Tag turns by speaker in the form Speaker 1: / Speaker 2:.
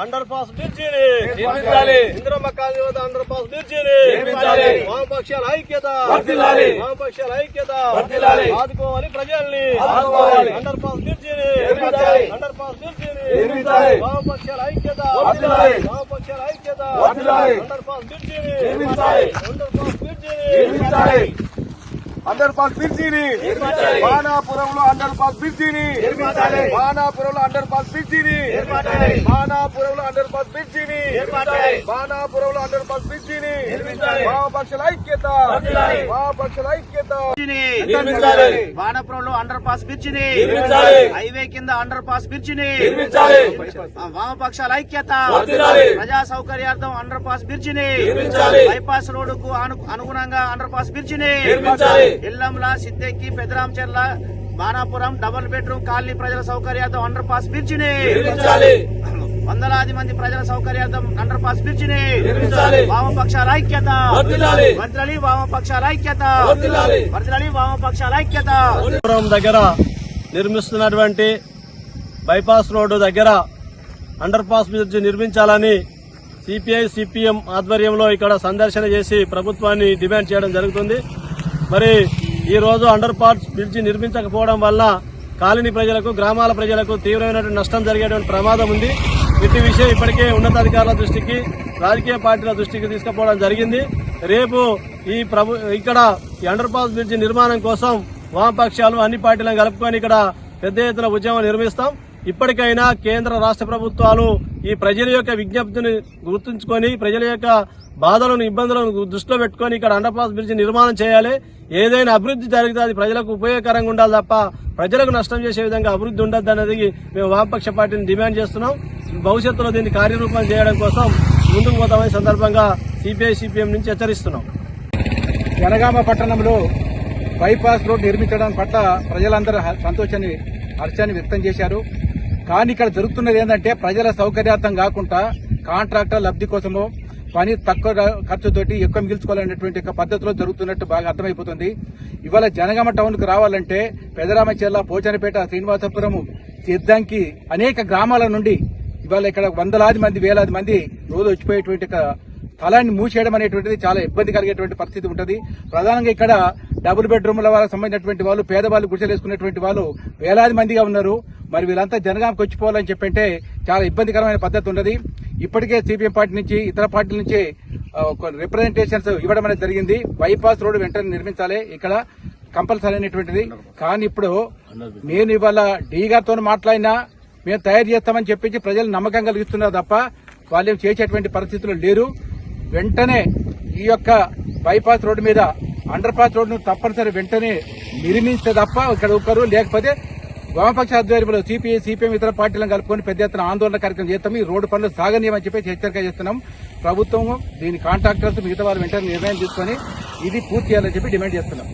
Speaker 1: Under pass బ్రిడ్జిని
Speaker 2: నిర్మించాలి.
Speaker 1: Indramma colony వద్ద అండర్ పాస్ బ్రిడ్జిని
Speaker 2: నిర్మించాలి.
Speaker 1: వామపక్షాల ఐక్యత
Speaker 2: వర్ధిల్లాలి.
Speaker 1: వామపక్షాల ఐక్యత
Speaker 2: వర్ధిల్లాలి.
Speaker 1: ఆదుకోవాలి ప్రజల్ని
Speaker 2: ఆదుకోవాలి.
Speaker 1: అండర్ పాస్ బ్రిడ్జిని
Speaker 2: నిర్మించాలి.
Speaker 1: అండర్ పాస్ బ్రిడ్జిని
Speaker 2: నిర్మించాలి.
Speaker 1: వామపక్షాల ఐక్యత
Speaker 2: వర్ధిల్లాలి.
Speaker 1: వామపక్షాల ఐక్యత
Speaker 2: వర్ధిల్లాలి.
Speaker 1: అండర్ పాస్ బ్రిడ్జిని
Speaker 2: నిర్మించాలి.
Speaker 1: అండర్ పాస్ బ్రిడ్జిని
Speaker 2: నిర్మించాలి
Speaker 3: అండర్ పాస్ బ్రిడ్జిని. బాణాపురంలో అండర్ పాస్ బ్రిడ్జిని. బాణాపురంలో అండర్ పాస్ బ్రిడ్జిని. బాణాపురంలో అండర్ పాస్ బ్రిడ్జిని. బాణాపురంలో అండర్ పాస్ బ్రిడ్జిని. వామపక్షల ఐక్యత. వామపక్షల ఐక్యత.
Speaker 4: వానపురంలో అండర్ పాస్ బ్రిడ్జిని. హైవే కింద అండర్ పాస్ బ్రిడ్జిని. వామపక్షాల ఐక్యత. ప్రజా సౌకర్యార్థం అండర్ పాస్ బ్రిడ్జిని. బైపాస్ రోడ్డుకు అను- అనుగుణంగా అండర్ పాస్ బ్రిడ్జిని Yellamla Siddekki Pedaramcherla Banapuram double bedroom colony ప్రజల సౌకర్యార్థం అండర్ పాస్ బ్రిడ్జిని. వందలాది మంది ప్రజల సౌకర్యార్థం అండర్ పాస్ బ్రిడ్జిని. వామపక్షాల ఐక్యత.
Speaker 2: వర్ధిల్లాలి
Speaker 4: వామపక్షాల ఐక్యత.
Speaker 2: వర్ధిల్లాలి
Speaker 4: వామపక్షాల ఐక్యత
Speaker 1: దగ్గర నిర్మిస్తున్నటువంటి బైపాస్ రోడ్డు దగ్గర అండర్ పాస్ బ్రిడ్జ్ నిర్మించాలని సిపిఐ సిపిఎం ఆధ్వర్యంలో ఇక్కడ సందర్శన చేసి ప్రభుత్వాన్ని డిమాండ్ చేయడం జరుగుతుంది మరి ఈరోజు అండర్ పాస్ బ్రిడ్జి నిర్మించకపోవడం వల్ల కాలనీ ప్రజలకు గ్రామాల ప్రజలకు తీవ్రమైనటువంటి నష్టం జరిగేటువంటి ప్రమాదం ఉంది. ఇటు విషయం ఇప్పటికే ఉన్నతాధికారుల దృష్టికి రాజకీయ పార్టీల దృష్టికి తీసుకుపోవడం జరిగింది. రేపు ఈ ప్రభు ఇక్కడ ఈ అండర్ పాస్ బ్రిడ్జి నిర్మాణం కోసం వామపక్షాలు అన్ని పార్టీలను కలుపుకొని ఇక్కడ పెద్ద ఎత్తున ఉద్యమం నిర్మిస్తాం ఇప్పటికైనా కేంద్ర రాష్ట్ర ప్రభుత్వాలు ఈ ప్రజల యొక్క విజ్ఞప్తిని గుర్తుంచుకొని ప్రజల యొక్క బాధలను ఇబ్బందులను దృష్టిలో పెట్టుకొని ఇక్కడ అండర్ పాస్ నిర్మాణం చేయాలి. ఏదైనా అభివృద్ధి జరిగితే అది ప్రజలకు ఉపయోగకరంగా ఉండాలి తప్ప ప్రజలకు నష్టం చేసే విధంగా అభివృద్ధి ఉండద్దు అనేది మేము వామపక్ష పార్టీని డిమాండ్ చేస్తున్నాం. భవిష్యత్తులో దీన్ని కార్యరూపం చేయడం కోసం ముందుకు పోతామని సందర్భంగా సిపిఐ సిపిఎం నుంచి హెచ్చరిస్తున్నాం.
Speaker 3: జనగామ పట్టణంలో బైపాస్ రోడ్ నిర్మించడం పట్ల ప్రజలందరూ సంతోషాన్ని హర్షాన్ని వ్యక్తం చేశారు. కానీ ఇక్కడ జరుగుతున్నది ఏంటంటే ప్రజల సౌకర్యార్థం కాకుండా కాంట్రాక్టర్ లబ్ధి కోసమో పని తక్కువ ఖర్చుతోటి ఎక్కువ మిగిల్చుకోవాలనేటువంటి పద్ధతిలో జరుగుతున్నట్టు బాగా అర్థమైపోతుంది. ఇవాళ జనగామ టౌన్కు రావాలంటే పెదరామచెల్ల పోచనపేట శ్రీనివాసపురం సిద్దంకి అనేక గ్రామాల నుండి ఇవాళ ఇక్కడ వందలాది మంది వేలాది మంది రోజు వచ్చిపోయేటువంటి స్థలాన్ని మూసేయడం అనేటువంటిది చాలా ఇబ్బంది కలిగేటువంటి పరిస్థితి ఉంటుంది. ప్రధానంగా ఇక్కడ డబుల్ బెడ్రూమ్ల వాళ్ళకి సంబంధించినటువంటి వాళ్ళు పేదవాళ్ళు గుడిసెలేసుకునేటువంటి వాళ్ళు వేలాది మందిగా ఉన్నారు. మరి వీళ్ళంతా జనగామకి వచ్చిపోవాలని చెప్పంటే చాలా ఇబ్బందికరమైన పద్ధతి ఉన్నది. ఇప్పటికే సిపిఎం పార్టీ నుంచి ఇతర పార్టీల నుంచి రిప్రజెంటేషన్స్ ఇవ్వడం అనేది జరిగింది. బైపాస్ రోడ్డు వెంటనే నిర్మించాలి. ఇక్కడ కంపల్సరీ అనేటువంటిది. కానీ ఇప్పుడు నేను ఇవాళ డీ గారితో మాట్లాడినా మేము తయారు చేస్తామని చెప్పించి ప్రజలు నమ్మకం కలిగిస్తున్నారు తప్ప వాళ్ళు చేసేటువంటి పరిస్థితులు లేరు. వెంటనే ఈ యొక్క బైపాస్ రోడ్డు మీద అండర్ పాస్ రోడ్డును తప్పనిసరి వెంటనే నిర్మించే తప్ప ఇక్కడ ఒక్కరు లేకపోతే వామపక్ష ఆధ్వర్యంలో సిపిఐ సిపిఎం ఇతర పార్టీలను కలుపుకొని పెద్ద ఎత్తున ఆందోళన కార్యక్రమం చేస్తాం. ఈ రోడ్డు పనులు సాగనీయమని చెప్పి హెచ్చరిక చేస్తున్నాం. ప్రభుత్వం దీని కాంట్రాక్టర్స్ మిగతా వారు వెంటనే నిర్ణయం తీసుకొని ఇది పూర్తి చేయాలని చెప్పి డిమాండ్ చేస్తున్నాం.